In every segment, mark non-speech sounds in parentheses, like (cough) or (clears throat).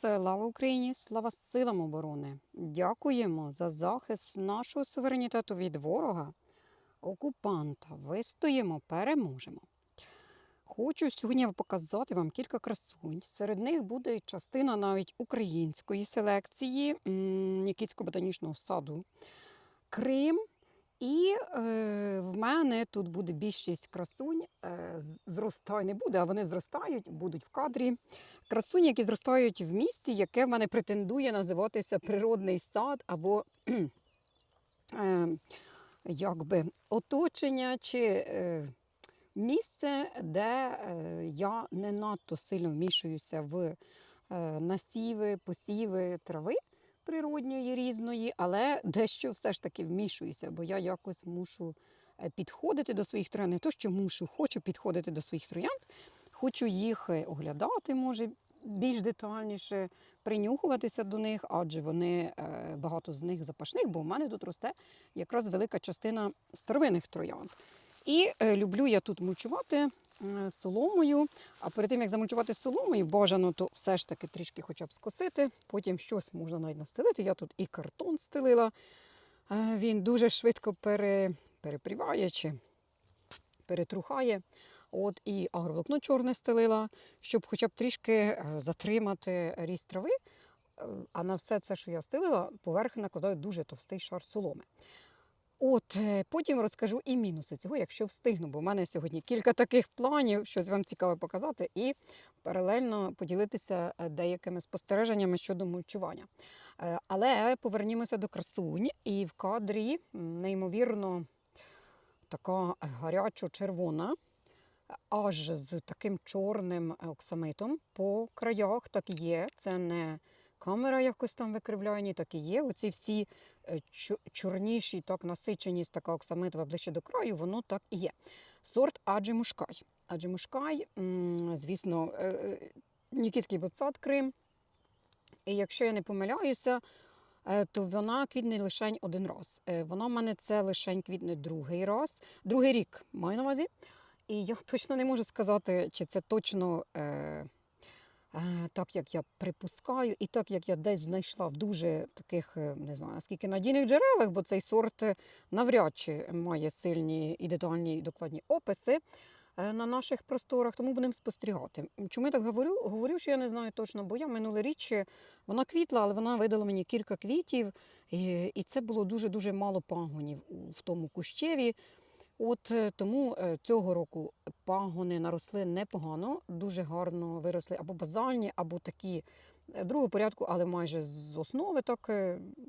Слава Україні! Слава силам оборони! Дякуємо за захист нашого суверенітету від ворога, окупанта. Вистоїмо, переможемо. Хочу сьогодні показати вам кілька красунь. Серед них буде частина навіть української селекції м, Нікітського ботанічного саду, Крим. І е, в мене тут буде більшість красунь. Е, зростає не буде, а вони зростають, будуть в кадрі. Красуні, які зростають в місці, яке в мене претендує називатися природний сад або (clears throat) е, якби оточення чи е, місце, де е, я не надто сильно вмішуюся в е, насіви, посіви трави природньої різної, але дещо все ж таки вмішуюся, бо я якось мушу е, підходити до своїх троянд. Не то, що мушу, хочу підходити до своїх троянд, хочу їх е, оглядати, може, більш детальніше, принюхуватися до них, адже вони е, багато з них запашних, бо в мене тут росте якраз велика частина старовинних троянд. І люблю я тут мульчувати соломою. А перед тим, як замульчувати соломою, бажано то все ж таки трішки хоча б скосити. Потім щось можна навіть настелити. Я тут і картон стелила. Е, Він дуже швидко пере, перепріває чи перетрухає. От і агроволокно чорне стелила, щоб хоча б трішки е, затримати ріст трави. Е, А на все це, що я стелила, поверх накладаю дуже товстий шар соломи. От е, потім розкажу і мінуси цього, якщо встигну, бо в мене сьогодні кілька таких планів, щось вам цікаве показати, і паралельно поділитися е, деякими спостереженнями щодо мульчування. Е, Але повернімося до красунь, і в кадрі неймовірно така гарячо-червона, аж з таким чорним оксамитом по краях, так і є. Це не камера якось там викривляє, ні, так і є. Оці всі е, чорніші, так насиченість така оксамитова ближче до краю, воно так і є. Сорт Аджі Мушкай. Аджі Мушкай, звісно, е, е, Нікітський ботсад Крим. І якщо я не помиляюся, то вона квітне лише один раз. Вона в мене це лише квітне другий раз, другий рік маю на увазі. І я (laughs) точно не можу сказати, чи це точно так, як я припускаю, і так, як я десь знайшла в дуже таких, е, не знаю, наскільки надійних джерелах, бо цей сорт е, навряд чи має сильні і детальні і докладні описи е, на наших просторах, тому будемо спостерігати. Чому я так говорю? Говорю, що я не знаю точно, бо я минулоріч е, вона квітла, але вона видала мені кілька квітів, і це було дуже-дуже мало пагонів в тому кущеві. От е, тому е, цього року пагони наросли непогано, дуже гарно виросли або базальні, або такі е, другого порядку, але майже з основи так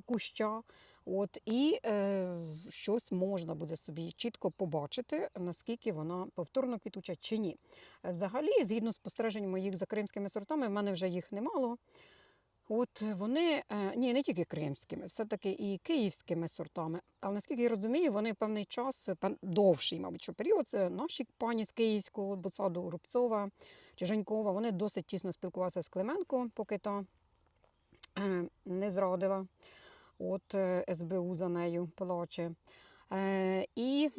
куща. От, і е, щось можна буде собі чітко побачити, наскільки вона повторно квітуча чи ні. Взагалі, згідно з спостережень моїх за кримськими сортами, в мене вже їх немало. От вони, е, ні, не тільки кримськими, все-таки і київськими сортами. Але наскільки я розумію, вони певний час, довший, мабуть, що період, це наші пані з Київського ботсаду Рубцова чи Женькова, вони досить тісно спілкувалися з Клименко, поки та е, не зрадила. От е, СБУ за нею плаче. Е, і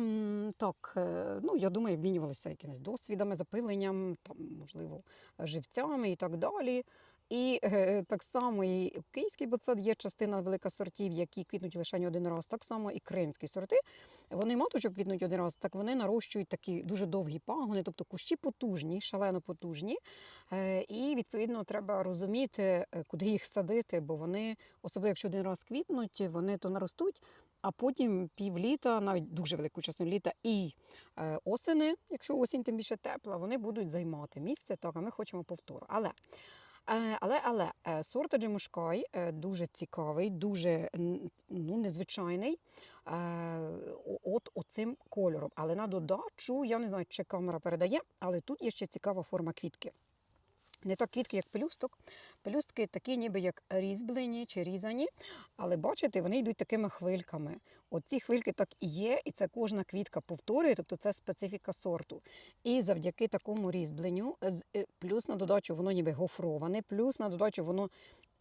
так, е, ну, я думаю, обмінювалися якимись досвідами, запиленням, там, можливо, живцями і так далі. І е, так само і київський ботсад є частина велика сортів, які квітнуть лише один раз. Так само і кримські сорти. Вони маточок квітнуть один раз, так вони нарощують такі дуже довгі пагони, тобто кущі потужні, шалено потужні. Е, і відповідно треба розуміти, е, куди їх садити, бо вони, особливо якщо один раз квітнуть, вони то наростуть. А потім півліта, навіть дуже велику частину літа і осени, якщо осінь тим більше тепла, вони будуть займати місце. Так, а ми хочемо повтору. Але Але, але е, сорт Аджимушкай е, дуже цікавий, дуже ну, незвичайний. е, От оцим кольором. Але на додачу, я не знаю, чи камера передає, але тут є ще цікава форма квітки. Не так квітки, як пелюсток. Пелюстки такі, ніби як різьблені чи різані, але бачите, вони йдуть такими хвильками. Оці хвильки так і є, і це кожна квітка повторює, тобто це специфіка сорту. І завдяки такому різьбленню, е, плюс на додачу воно ніби гофроване, плюс на додачу воно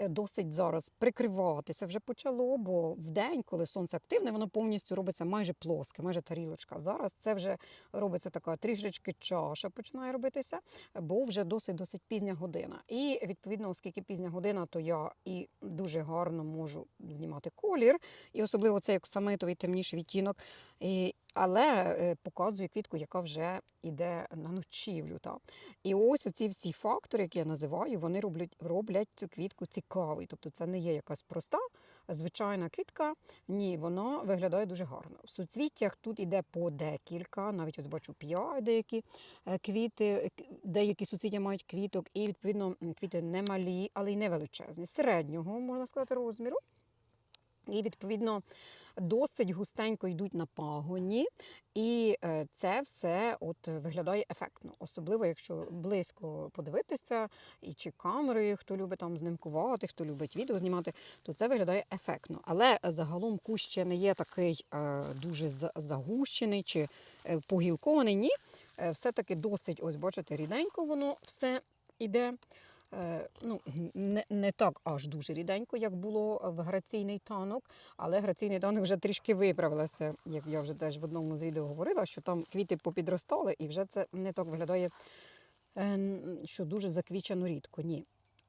досить зараз прикриватися вже почало, бо в день, коли сонце активне, воно повністю робиться майже плоске, майже тарілочка. Зараз це вже робиться така трішечки чаша починає робитися, бо вже досить досить пізня година. І відповідно, оскільки пізня година, то я і дуже гарно можу знімати колір, і особливо це як самитовий темніший відтінок. І, але е, показує квітку, яка вже йде на ночівлю. Та. І ось оці всі фактори, які я називаю, вони роблять, роблять цю квітку цікавою. Тобто це не є якась проста, звичайна квітка. Ні, вона виглядає дуже гарно. В суцвіттях тут іде по декілька, навіть ось бачу п'ять деякі е, квіти, деякі суцвіття мають квіток, і відповідно квіти не малі, але й не величезні, середнього, можна сказати, розміру. І відповідно досить густенько йдуть на пагоні, і е, це все от виглядає ефектно, особливо якщо близько подивитися, і чи камерою, хто любить там знімкувати, хто любить відео знімати, то це виглядає ефектно. Але загалом кущ ще не є такий е, дуже за- загущений чи е, погілкований. Ні, все-таки досить, ось бачите, ріденько воно все іде. Е, ну, не, не так аж дуже ріденько, як було в граційний танок, але граційний танок вже трішки виправилася, як я вже теж в одному з відео говорила, що там квіти попідростали, і вже це не так виглядає, е, що дуже заквічено рідко. Ні.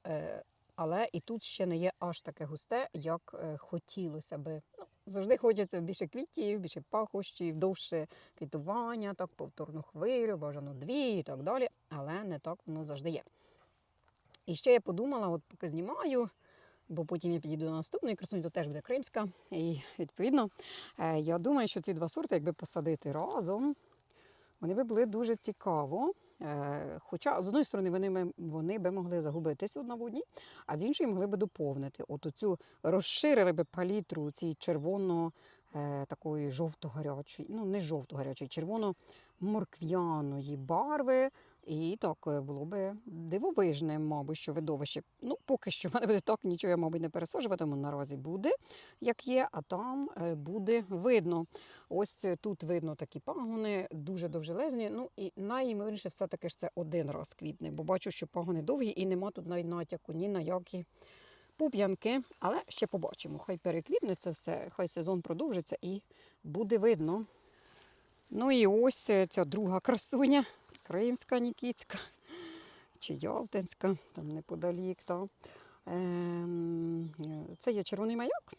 Е, але і тут ще не є аж таке густе, як хотілося би. Ну, завжди хочеться більше квітів, більше пахощів, довше квітування, так, повторну хвилю, бажано дві і так далі. Але не так воно завжди є. І ще я подумала, от поки знімаю, бо потім я підійду до наступної красуні, то теж буде кримська. І відповідно, е, я думаю, що ці два сорти, якби посадити разом, вони би були дуже цікаво. Е, Хоча, з одної сторони, вони, вони би могли загубитися одна в одній, а з іншої могли би доповнити. От оцю розширили би палітру цієї червоно е, такої жовто-гарячої, ну не жовто-гарячої, червоно-моркв'яної барви. І так е, було би дивовижне, мабуть, що видовище. Ну, поки що в мене буде так, нічого я, мабуть, не пересаджуватиму. Наразі буде, як є, а там е, буде видно. Ось е, тут видно такі пагони, дуже довжелезні. Ну і найімовірніше, все-таки ж це один раз квітне, бо бачу, що пагони довгі і нема тут навіть натяку ні на які пуп'янки. Але ще побачимо. Хай переквітне це все, хай сезон продовжиться і буде видно. Ну і ось ця друга красуня, Кримська, Нікітська чи Ялтинська, там неподалік. Та. Ем, це є червоний маяк.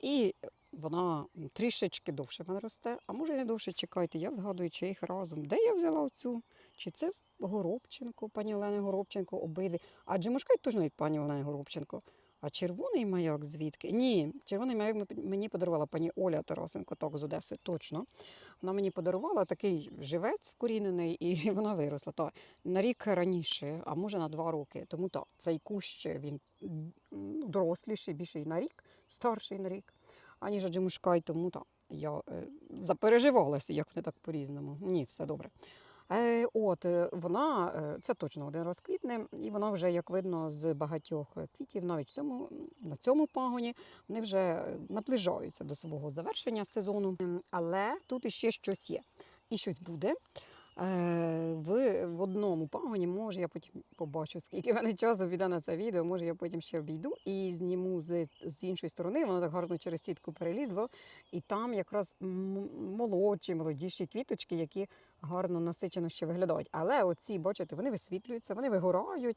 І вона трішечки довше мене росте, а може і не довше чекайте. Я згадую, чи їх разом. Де я взяла оцю? Чи це Горобченко, пані Олени Горобченко, обидві. Адже мошкай точно від пані Олени Горобченко. А червоний маяк звідки? Ні, червоний маяк мені подарувала пані Оля Тарасенко, так з Одеси, точно. Вона мені подарувала такий живець вкорінений, і (laughs) вона виросла. Та, на рік раніше, а може на два роки. Тому так, цей кущ він ну, доросліший, більший на рік, старший на рік, аніж Аджимушкай, тому так. Я е, запереживалася, як вони так по-різному. Ні, все добре. Е, от, е, вона, е, це точно один раз квітне, і вона вже, як видно, з багатьох квітів, навіть в цьому, на цьому пагоні, вони вже наближаються до свого завершення сезону. Але тут іще щось є. І щось буде. В, в одному пагоні, може, я потім побачу, скільки мене часу піде на це відео, може, я потім ще обійду і зніму з, з іншої сторони. Воно так гарно через сітку перелізло. І там якраз молодші, молодіші квіточки, які гарно насичено ще виглядають. Але оці, бачите, вони висвітлюються, вони вигорають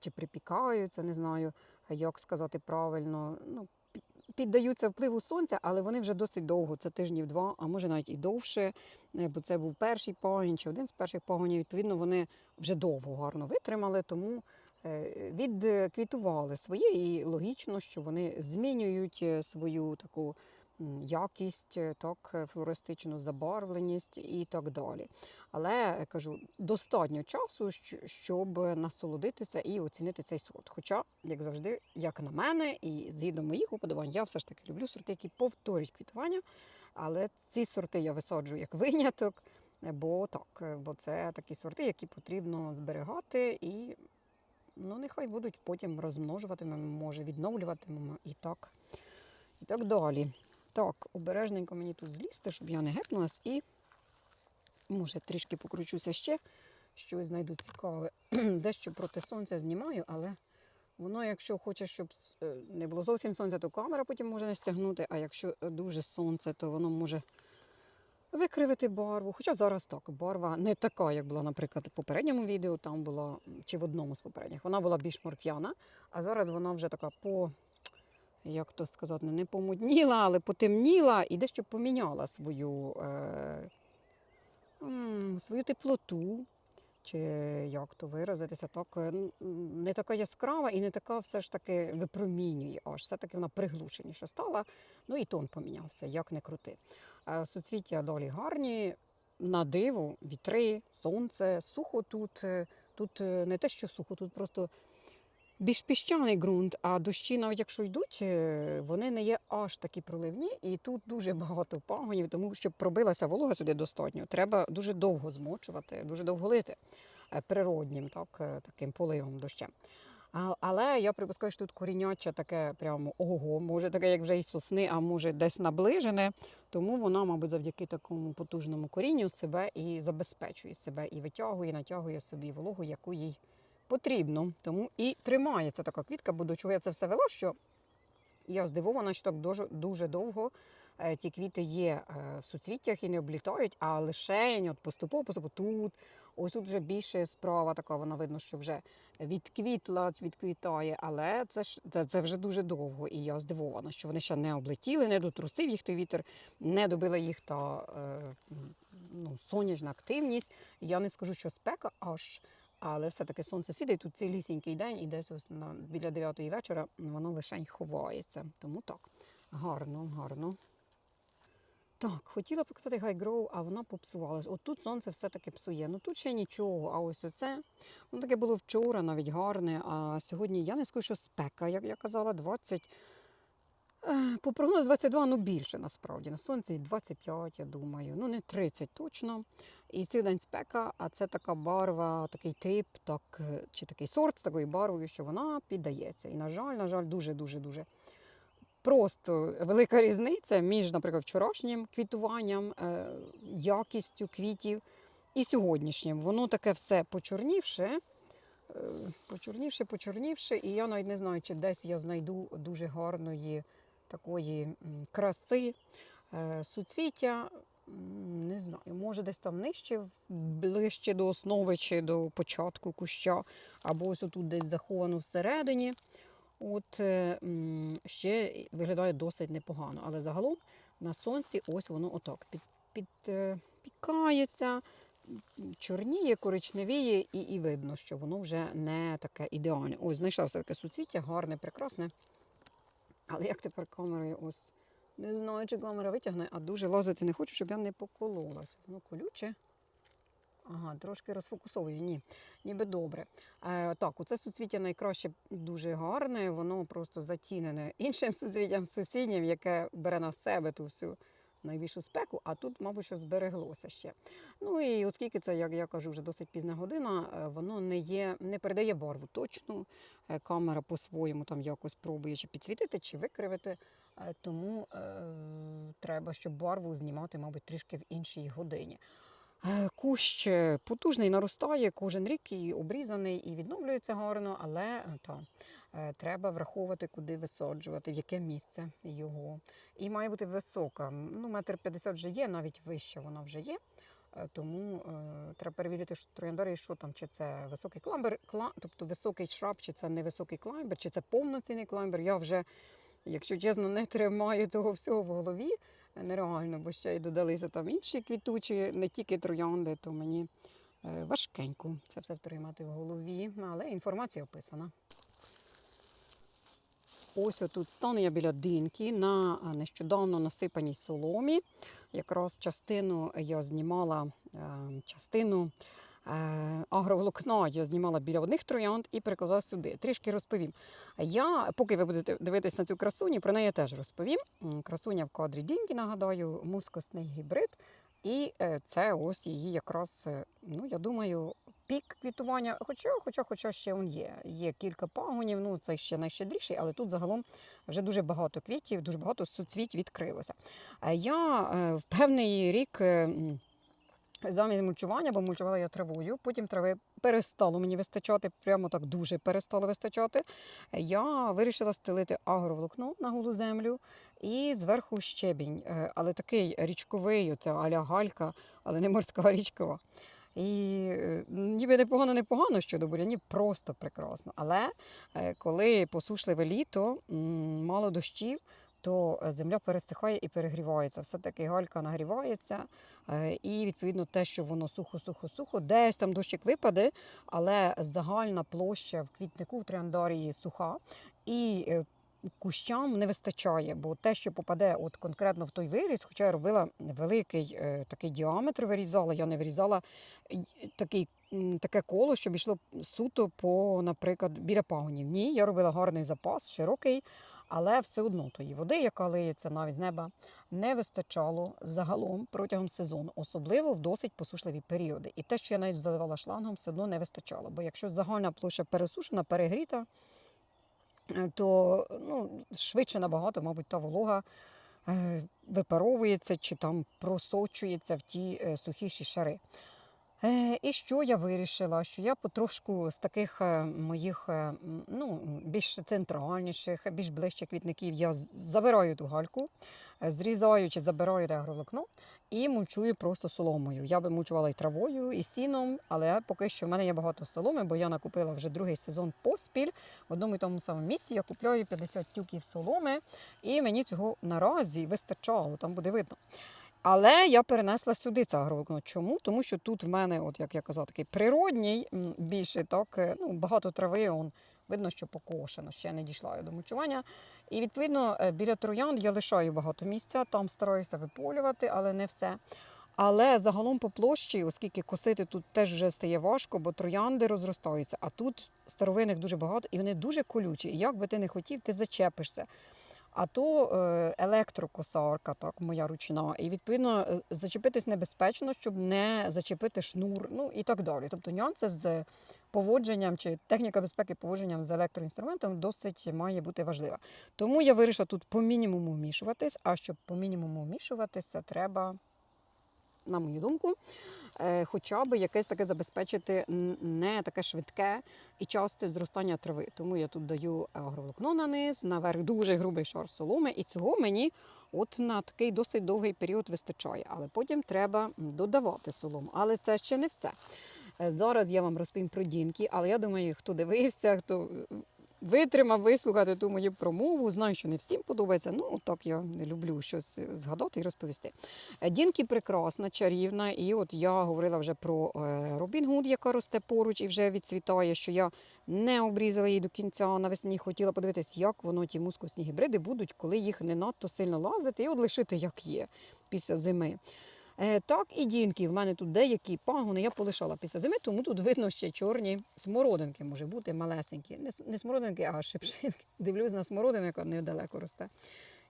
чи припікаються, не знаю, як сказати правильно. Ну, Піддаються впливу сонця, але вони вже досить довго, це тижнів два, а може навіть і довше, е, бо це був перший пагін чи один з перших пагонів. Відповідно, вони вже довго гарно витримали, тому е, відквітували своє і логічно, що вони змінюють е, свою таку якість, е, так, е, флористичну забарвленість і так далі. Але е, кажу, достатньо часу, щоб насолодитися і оцінити цей сорт. Хоча, як завжди, як на мене, і згідно моїх уподобань, я все ж таки люблю сорти, які повторюють квітування. Але ці сорти я висаджую як виняток, бо так, бо це такі сорти, які потрібно зберігати і ну, нехай будуть потім розмножуватимемо, може, відновлюватимемо і так, і так далі. Так, обережненько мені тут злізти, щоб я не гепнулась, і може трішки покручуся ще, щось знайду цікаве. (clears throat) Дещо проти сонця знімаю, але Воно, якщо хоче, щоб е, не було зовсім сонця, то камера потім може не стягнути, а якщо дуже сонце, то воно може викривити барву. Хоча зараз так, барва не така, як була, наприклад, в попередньому відео, там була, чи в одному з попередніх, вона була більш морк'яна, а зараз вона вже така по, як то сказати, не помудніла, але потемніла і дещо поміняла свою, е, свою теплоту. Чи як то виразитися, так е, не така яскрава і не така все ж таки випромінює, аж все-таки вона приглушеніша стала. Ну і тон помінявся, як не крути. Е, Суцвіття долі гарні, на диво, вітри, сонце, сухо тут. е, Тут е, не те, що сухо, тут просто більш піщаний ґрунт, а дощі, навіть якщо йдуть, е, вони не є аж такі проливні, і тут дуже багато пагонів, тому щоб пробилася волога сюди достатньо, треба дуже довго змочувати, дуже довго лити е, природнім так, е, таким поливом дощем. Але я припускаю, що тут коріняче таке прямо ого, може таке, як вже і сосни, а може десь наближене. Тому вона, мабуть, завдяки такому потужному корінню себе і забезпечує себе, і витягує, натягує собі вологу, яку їй потрібно. Тому і тримається така квітка, бо до чого я це все вела, що я здивована, що так дуже, дуже довго е, ті квіти є е, в суцвіттях і не облітають, а лише от поступово, поступово тут. Ось тут вже більше справа така, вона видно, що вже відквітла, відквітає, але це ж це, це вже дуже довго. І я здивована, що вони ще не облетіли, не дотрусив їх той вітер, не добила їх та е, ну, сонячна активність. Я не скажу, що спека аж. Але все-таки сонце світить тут цілісінький день, і десь ось на, біля 9 вечора воно лише ховається. Тому так, гарно, гарно. Так, хотіла показати гайгроу, а вона попсувалась. От тут сонце все-таки псує. Ну тут ще нічого. А ось оце, ну таке було вчора навіть гарне. А сьогодні я не скажу, що спека, як я казала, 20. Е, По прогнозу 22, ну більше насправді. На сонці 25, я думаю. Ну не 30 точно. І цей день спека, а це така барва, такий тип, так, е, чи такий сорт з такою барвою, що вона піддається. І, на жаль, на жаль, дуже-дуже дуже просто велика різниця між, наприклад, вчорашнім квітуванням, е, якістю квітів і сьогоднішнім. Воно таке все почорнівше. Почорнівше, почорнівше, і я навіть не знаю, чи десь я знайду дуже гарної такої краси е, суцвіття. Не знаю, може десь там нижче, ближче до основи чи до початку куща, або ось отут десь заховано всередині. От е, ще виглядає досить непогано, але загалом на сонці ось воно отак під, під, е, чорніє, коричневіє, і, і видно, що воно вже не таке ідеальне. Ось знайшла все таке суцвіття, гарне, прекрасне. Але як тепер камерою ось не знаю, чи камера витягне, а дуже лазити не хочу, щоб я не покололась. Воно колюче. Ага, трошки розфокусовую. Ні, ніби добре. Е, так, оце суцвіття найкраще дуже гарне, воно просто затінене іншим суцвіттям сусіднім, яке бере на себе ту всю найбільшу спеку, а тут, мабуть, що збереглося ще. Ну і оскільки це, як я кажу, вже досить пізна година, е, воно не є, не передає барву точну. Е, Камера по-своєму там якось пробує чи підсвітити, чи викривити. Е, Тому е, треба, щоб барву знімати, мабуть, трішки в іншій годині. Кущ потужний наростає кожен рік і обрізаний, і відновлюється гарно, але та, треба враховувати, куди висаджувати, в яке місце його. І має бути висока. Ну, метр п'ятдесят вже є, навіть вище вона вже є. Е, Тому е, треба перевірити, що трояндарі, що там, чи це високий кламбер, кла, тобто високий шраб, чи це невисокий клаймбер, чи це повноцінний клаймбер. Я вже, якщо чесно, не тримаю цього всього в голові нереально, бо ще й додалися там інші квітучі, не тільки троянди, то мені е, важкенько це все втримати в голові, але інформація описана. Ось отут стану я біля диньки на нещодавно насипаній соломі. Якраз частину я знімала е, частину е, агроволокна я знімала біля одних троянд і переклала сюди. Трішки розповім. Я, поки ви будете дивитись на цю красуню, про неї я теж розповім. Красуня в кадрі діньки, нагадаю, мускосний гібрид. І е, це ось її якраз, ну я думаю, пік квітування. Хоча, хоча, хоча ще він є. Є кілька пагонів, ну це ще найщедріший, але тут загалом вже дуже багато квітів, дуже багато суцвіть відкрилося. Я е, в певний рік. е, замість мульчування, бо мульчувала я травою. Потім трави перестало мені вистачати, прямо так дуже перестало вистачати. Я вирішила стелити агроволокно на голу землю і зверху щебінь. Е, Але такий річковий, оця аля галька, але не морська річкова. І е, ніби непогано, непогано щодо бурянів, просто прекрасно. Але е, коли посушливе літо, мало дощів, то е, земля пересихає і перегрівається. Все-таки галька нагрівається, і відповідно те, що воно сухо-сухо-сухо, десь там дощик випаде, але загальна площа в квітнику в триандарії суха. І Кущам не вистачає, бо те, що попаде от конкретно в той виріз, хоча я робила великий е, такий діаметр, вирізала, я не вирізала такий, таке коло, щоб йшло суто по, наприклад, біля пагонів. Ні, я робила гарний запас, широкий, але все одно тої води, яка лиється навіть з неба, не вистачало загалом протягом сезону, особливо в досить посушливі періоди. І те, що я навіть заливала шлангом, все одно не вистачало. Бо якщо загальна площа пересушена, перегріта, то ну, швидше набагато, мабуть, та волога е, випаровується чи там просочується в ті е, сухіші шари. Е, І що я вирішила? Що я потрошку з таких е, моїх е, ну, більш центральніших, більш ближчих квітників я забираю ту гальку, зрізаю чи забираю агроволокно і мульчую просто соломою. Я би мульчувала і травою, і сіном, але поки що в мене є багато соломи, бо я накупила вже другий сезон поспіль. В одному і тому самому місці я купляю 50 тюків соломи, і мені цього наразі вистачало, там буде видно. Але я перенесла сюди це агроволокно. Чому? Тому що тут в мене, от як я казала, такий природній, більше так, е, ну, багато трави, он, видно, що покошено, ще не дійшла я до мульчування. І відповідно е, біля троянд я лишаю багато місця, там стараюся виполювати, але не все. Але загалом по площі, оскільки косити тут теж вже стає важко, бо троянди розростаються, а тут старовинних дуже багато і вони дуже колючі. І як би ти не хотів, ти зачепишся. А то е, електрокосарка, так, моя ручна, і відповідно е, зачепитись небезпечно, щоб не зачепити шнур, ну і так далі. Тобто нюанси з поводженням чи техніка безпеки поводженням з електроінструментом досить має бути важлива. Тому я вирішила тут по мінімуму вмішуватись, а щоб по мінімуму вмішуватися, треба, на мою думку, е, хоча б якесь таке забезпечити не таке швидке і часте зростання трави. Тому я тут даю агроволокно на низ, наверх дуже грубий шар соломи, і цього мені от на такий досить довгий період вистачає. Але потім треба додавати солому. Але це ще не все. Е, Зараз я вам розповім про дінки, але я думаю, хто дивився, хто е, витримав вислухати ту мою промову, знаю, що не всім подобається. Ну, так я не люблю щось згадати і розповісти. Е, Дінки прекрасна, чарівна, і от я говорила вже про е, Робін Гуд, яка росте поруч і вже відцвітає, що я не обрізала її до кінця навесні. Хотіла подивитись, як воно ті мускусні гібриди будуть, коли їх не надто сильно лазити, і от лишити як є після зими. Е, так, і дінки. В мене тут деякі пагони я полишала після зими, тому тут видно ще чорні смородинки, може бути малесенькі. Не, смородинки, а шипшинки. (laughs) Дивлюсь на смородину, яка недалеко росте.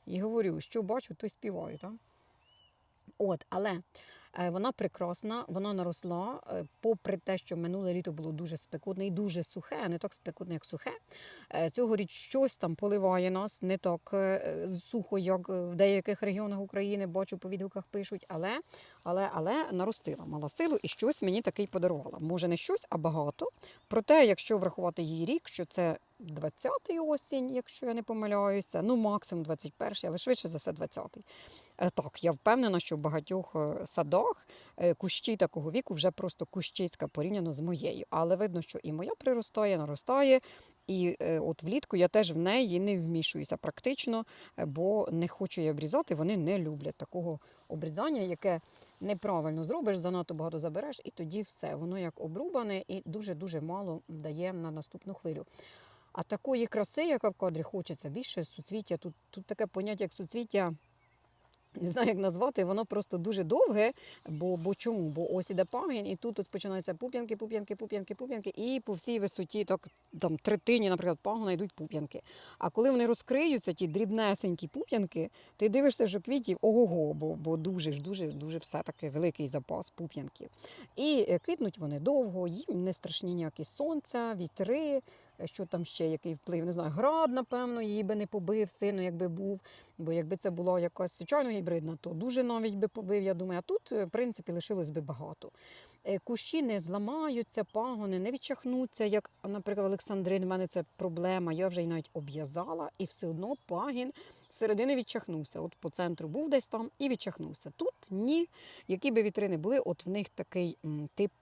І говорю, що бачу, то й співаю. Так? От, але вона прекрасна, вона наросла, е, попри те, що минуле літо було дуже спекотне і дуже сухе, а не так спекотне, як сухе. Цього Цьогоріч щось там поливає нас, не так е, сухо, як в деяких регіонах України, бачу по відгуках пишуть, але, але, але наростила, мала силу і щось мені таки й подарувала. Може, не щось, а багато. Проте, якщо врахувати її рік, що це 20-й осінь, якщо я не помиляюся, ну максимум 21-й, але швидше за все 20-й. Е, Так, я впевнена, що в багатьох е, садах е, кущі такого віку вже просто кущицька порівняно з моєю. Але видно, що і моя приростає, наростає. І от влітку я теж в неї не вмішуюся практично, бо не хочу її обрізати. Вони не люблять такого обрізання, яке неправильно зробиш, занадто багато забереш, і тоді все. Воно як обрубане і дуже-дуже мало дає на наступну хвилю. А такої краси, яка в кадрі хочеться, більше суцвіття. Тут, тут таке поняття, як суцвіття. Не знаю, як назвати, воно просто дуже довге. Бо, бо чому? Бо ось іде пагін, і тут, от починаються пуп'янки, пуп'янки, пуп'янки, пуп'янки, і по всій висоті, так там третині, наприклад, пагона йдуть пуп'янки. А коли вони розкриються, ті дрібнесенькі пуп'янки, ти дивишся, що квітів ого-го, бо, бо дуже ж дуже дуже все таки великий запас пуп'янків. І е, квітнуть вони довго, їм не страшні ніякі сонця, вітри. Е, Що там ще який вплив? Не знаю, град, напевно, її би не побив сильно, якби був. Бо якби це була якась звичайно гібридна, то дуже навіть би побив, я думаю. А тут, е, в принципі, лишилось би багато. Е, Кущі не зламаються, пагони не відчахнуться. Як, наприклад, Олександрин, в мене це проблема. Я вже й навіть обв'язала, і все одно пагін середини відчахнувся. От по центру був десь там і відчахнувся. Тут ні. Які би вітрини були, от в них такий м, тип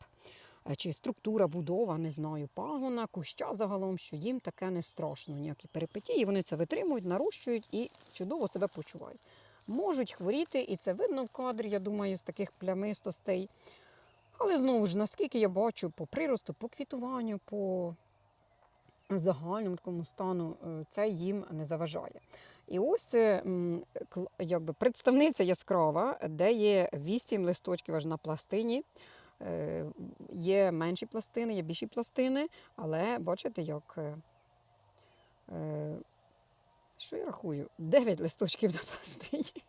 чи структура, будова, не знаю, пагона, куща загалом, що їм таке не страшно, ніякі перипетії. Вони це витримують, нарощують і чудово себе почувають. Можуть хворіти, і це видно в кадрі, я думаю, з таких плямистостей. Але знову ж, наскільки я бачу по приросту, по квітуванню, по загальному такому стану, е, це їм не заважає. І ось е, якби представниця яскрава, де є вісім листочків аж на пластині. Е, Є менші пластини, є більші пластини, але бачите, як. е, е, Що я рахую? Дев'ять листочків на пластині.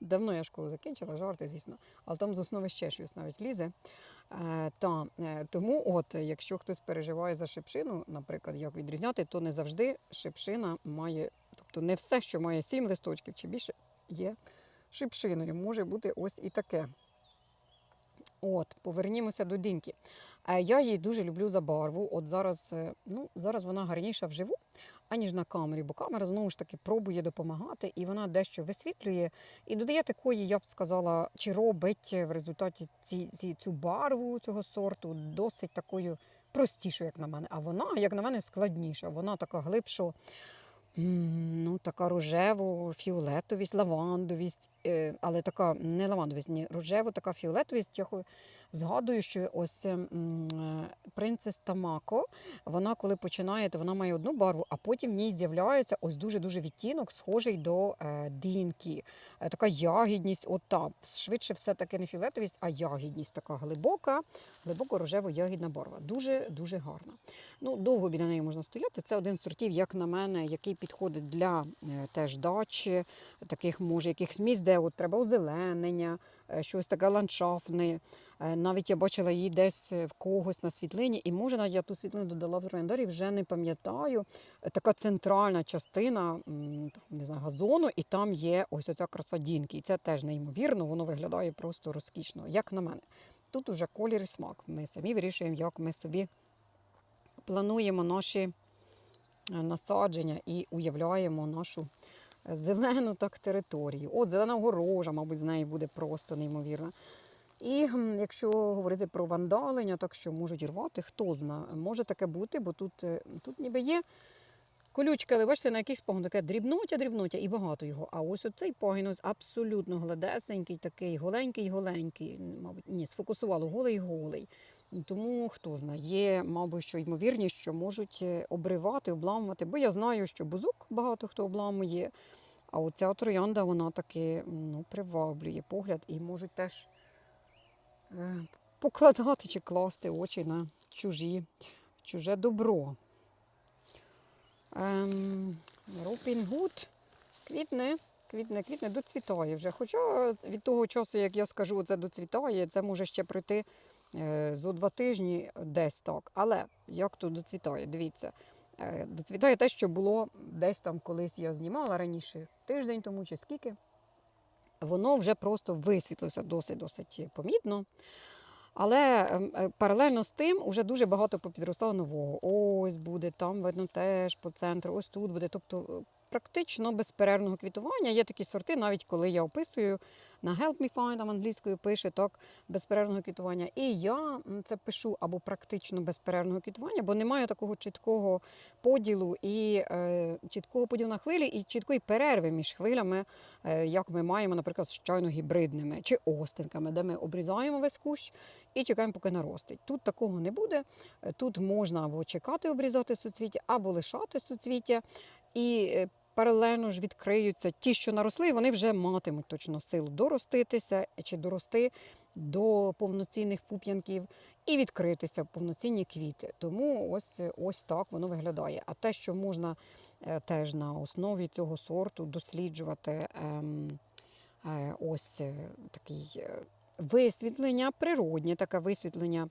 Давно я школу закінчила, жарти, звісно, але там з основи ще щось навіть лізе. Та, тому, от, якщо хтось переживає за шипшину, наприклад, як відрізняти, то не завжди шипшина має, тобто не все, що має сім листочків чи більше, є шипшиною. Може бути ось і таке. От, повернімося до Діньки. Е, Я її дуже люблю за барву. От зараз, е, ну, зараз вона гарніша вживу, аніж на камері, бо камера знову ж таки пробує допомагати, і вона дещо висвітлює і додає такої, я б сказала, чи робить в результаті ці, ці, цю барву цього сорту досить такою простішою, як на мене. А вона, як на мене, складніша. Вона така глибшо, ну, така рожево, фіолетовість, лавандовість, е, але така не лавандовість, ні, рожево, така фіолетовість. Я згадую, що ось е, принцес Тамако, вона коли починає, то вона має одну барву, а потім в ній з'являється ось дуже-дуже відтінок, схожий до е, дінки. Е, така ягідність, от швидше все таки не фіолетовість, а ягідність така глибока, глибоко рожево-ягідна барва. Дуже-дуже гарна. Ну, довго біля неї можна стояти. Це один з сортів, як на мене, який підходить для е, теж дачі, таких може якихось місць, де от треба озеленення, е, щось таке ландшафтне. Е, Навіть я бачила її десь в когось на світлині, і може навіть я ту світлину додала в орендарі, вже не пам'ятаю. Така центральна частина не знаю, газону, і там є ось оця краса дінки. І це теж неймовірно, воно виглядає просто розкішно, як на мене. Тут уже колір і смак. Ми самі вирішуємо, як ми собі плануємо наші насадження і уявляємо нашу зелену так територію. От зелена огорожа, мабуть, з неї буде просто неймовірна. І якщо говорити про вандалення, так що можуть рвати, хто зна, може таке бути, бо тут, е, тут ніби є колючки, але бачите, на якихось пагон таке дрібнотя, дрібнотя і багато його. А ось оцей пагін ось абсолютно гладесенький, такий голенький, голенький. Мабуть, ні, сфокусувало голий, голий. Тому хто знає, є, мабуть, що ймовірність, що можуть е, обривати, обламувати. Бо я знаю, що бузук багато хто обламує. А оця троянда, вона таки ну, приваблює погляд і можуть теж е, покладати чи класти очі на чужі, чуже добро. Ем, Ропін квітне, квітне, квітне, доцвітає вже. Хоча від того часу, як я скажу, це доцвітає, це може ще пройти е, зо два тижні десь так. Але як то доцвітає? Дивіться. Е, Доцвітає те, що було десь там колись я знімала раніше, тиждень тому чи скільки. Воно вже просто висвітлилося досить-досить помітно. Але ем, е, паралельно з тим вже дуже багато попідростало нового. Ось буде, там видно теж по центру, ось тут буде. Тобто е, практично безперервного квітування. Є такі сорти, навіть коли я описую на Help Me Find, там англійською пише так, безперервного квітування. І я це пишу або практично безперервного квітування, бо немає такого чіткого поділу і е, чіткого поділу на хвилі, і чіткої перерви між хвилями, е, як ми маємо, наприклад, з чайно гібридними чи остинками, де ми обрізаємо весь кущ і чекаємо, поки наростить. Тут такого не буде. Тут можна або чекати обрізати суцвіття, або лишати суцвіття. І е, паралельно ж відкриються ті, що наросли, вони вже матимуть точно силу дороститися чи дорости до повноцінних пуп'янків і відкритися в повноцінні квіти. Тому ось, ось так воно виглядає. А те, що можна е, теж на основі цього сорту досліджувати ем, е, ось е, такий е, висвітлення, природнє таке висвітлення е,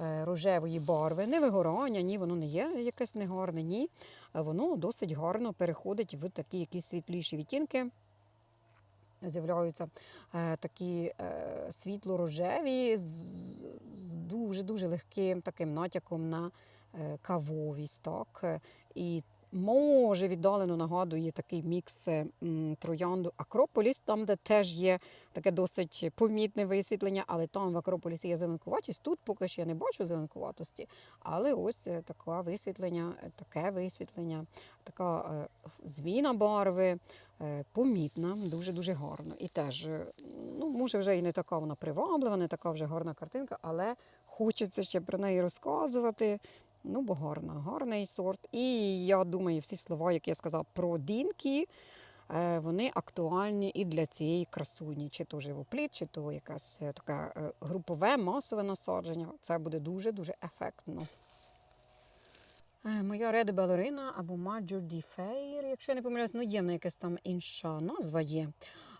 рожевої барви. Не вигорання, ні, воно не є якесь негарне, ні. Е, Воно досить гарно переходить в такі якісь світліші відтінки. З'являються е, такі е, світло-рожеві з, дуже-дуже легким таким натяком на е, кавовість. Так? Е, І може віддалено нагадує такий мікс е, троянду Акрополіс, там, де теж є таке досить помітне висвітлення, але там в Акрополісі є зеленкуватість. Тут поки що я не бачу зеленкуватості, але ось е, таке висвітлення, е, таке висвітлення, така зміна барви. Помітна, дуже-дуже гарно. І теж, ну, може, вже і не така вона приваблива, не така вже гарна картинка, але хочеться ще про неї розказувати. Ну, бо гарна, гарний сорт. І я думаю, всі слова, які я сказала про дінки, е, вони актуальні і для цієї красуні, чи то живопліт, чи то якесь е, таке групове, масове насадження. Це буде дуже-дуже ефектно. Е, Моя Red балерина або Major Ді Фейр, якщо я не помиляюсь, ну є в неї якась там інша назва є.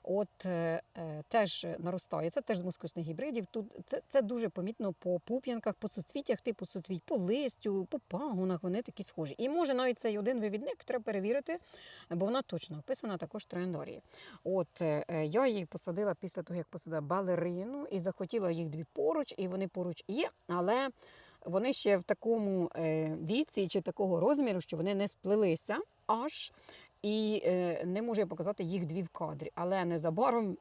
От е, е, теж наростає, це теж з мускусних гібридів. Тут це, це дуже помітно по пуп'янках, по суцвіттях, типу суцвіть, по листю, по пагонах, вони такі схожі. І може навіть цей один вивідник треба перевірити, бо вона точно описана також в трояндарії. От е, е, я її посадила після того, як посадила балерину, і захотіла їх дві поруч, і вони поруч є, але вони ще в такому е, віці чи такого розміру, що вони не сплелися аж. І е, не можу я показати їх дві в кадрі. Але незабаром,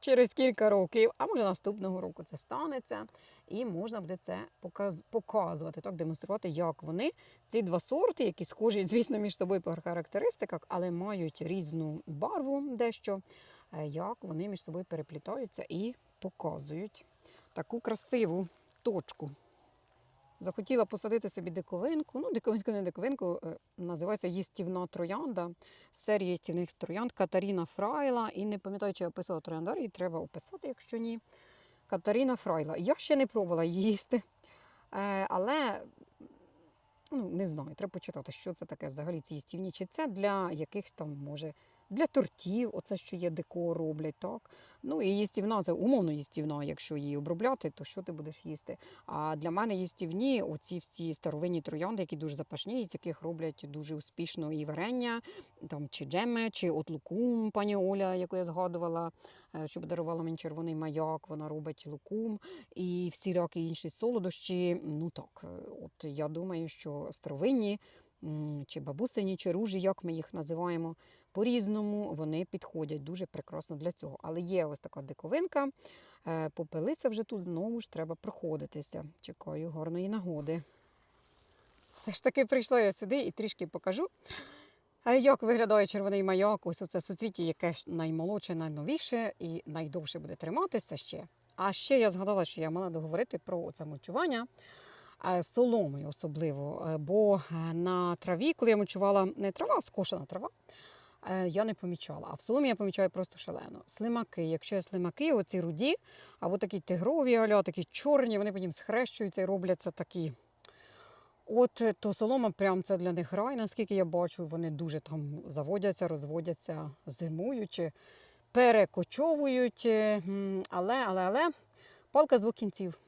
через кілька років, а може наступного року це станеться, і можна буде це показ- показувати, так, демонструвати, як вони, ці два сорти, які схожі, звісно, між собою по характеристиках, але мають різну барву дещо, е, як вони між собою переплітаються і показують таку красиву точку. Захотіла посадити собі диковинку. Ну, диковинку не диковинку, е, називається їстівна троянда. Серія їстівних троянд Катаріна Фрайла. І не пам'ятаю, чи я описала трояндар, її треба описати, якщо ні. Катаріна Фрайла. Я ще не пробувала її їсти, е, але ну, не знаю, треба почитати, що це таке взагалі ці їстівні. Чи це для якихось там, може, для тортів, оце що є декор роблять, так? Ну і їстівна, це умовно їстівна, якщо її обробляти, то що ти будеш їсти? А для мене їстівні оці всі старовинні троянди, які дуже запашні, з яких роблять дуже успішно і варення, там, чи джеми, чи от лукум, пані Оля, яку я згадувала, е, що подарувала мені червоний маяк, вона робить лукум і всілякі інші солодощі. Ну так, е, от я думаю, що старовинні. Чи бабусині, чи ружі, як ми їх називаємо, по-різному вони підходять дуже прекрасно для цього. Але є ось така диковинка. Е, Попелиця вже тут знову ж треба проходитися. Чекаю гарної нагоди. Все ж таки прийшла я сюди і трішки покажу. е, Як виглядає червоний маяк, ось оце суцвіття, яке ж наймолодше, найновіше і найдовше буде триматися ще. А ще я згадала, що я мала договорити про це мульчування е, соломою особливо. Бо на траві, коли я мульчувала не трава, а скошена трава, я не помічала. А в соломі я помічаю просто шалено. Слимаки, якщо є слимаки, оці руді, або такі тигрові, аля, такі чорні, вони потім схрещуються і робляться такі. От е, то солома прям це для них рай, наскільки я бачу, вони дуже там заводяться, розводяться зимуючи, перекочовують. е, Але, але, але палка з двох кінців.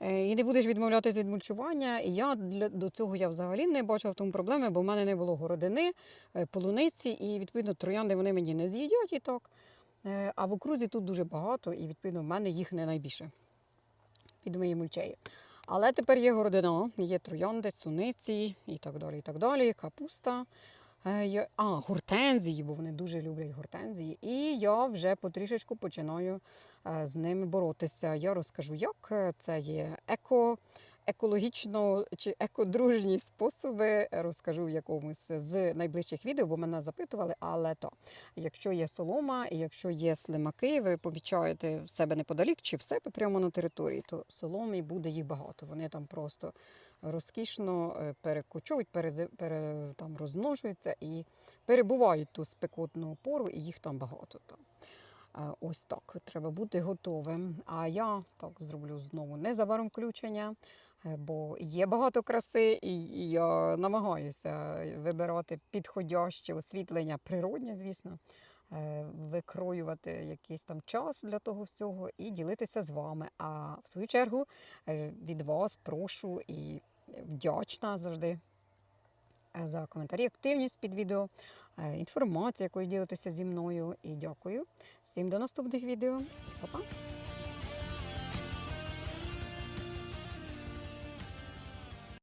Е, І не будеш відмовлятися від мульчування. І я для до цього я взагалі не бачила в тому проблеми, бо в мене не було городини, е, полуниці, і відповідно троянди вони мені не з'їдять і так. Е, А в окрузі тут дуже багато, і відповідно в мене їх не найбільше під моєю мульчею. Але тепер є городина, є троянди, суниці і так далі, і так далі, капуста. Е, А, гортензії, бо вони дуже люблять гортензії. І я вже потрішечку починаю е, з ними боротися. Я розкажу, як Е, це є еко, екологічно чи екодружні способи. Розкажу в якомусь з найближчих відео, бо мене запитували. Але то, якщо є солома, і якщо є слимаки, ви помічаєте в себе неподалік чи в себе прямо на території, то соломі буде їх багато. Вони там просто розкішно е, перекочують, перезе- пере, там розмножуються і перебувають ту спекотну пору, і їх там багато. Там. Е, Ось так, треба бути готовим. А я так зроблю знову незабаром включення, е, бо є багато краси, і я намагаюся вибирати підходяще освітлення, природнє, звісно, е, викроювати якийсь там час для того всього і ділитися з вами. А в свою чергу е, від вас прошу і вдячна завжди е, за коментарі, активність під відео, е, інформацію, якою ділитеся зі мною. І дякую всім до наступних відео. Па-па!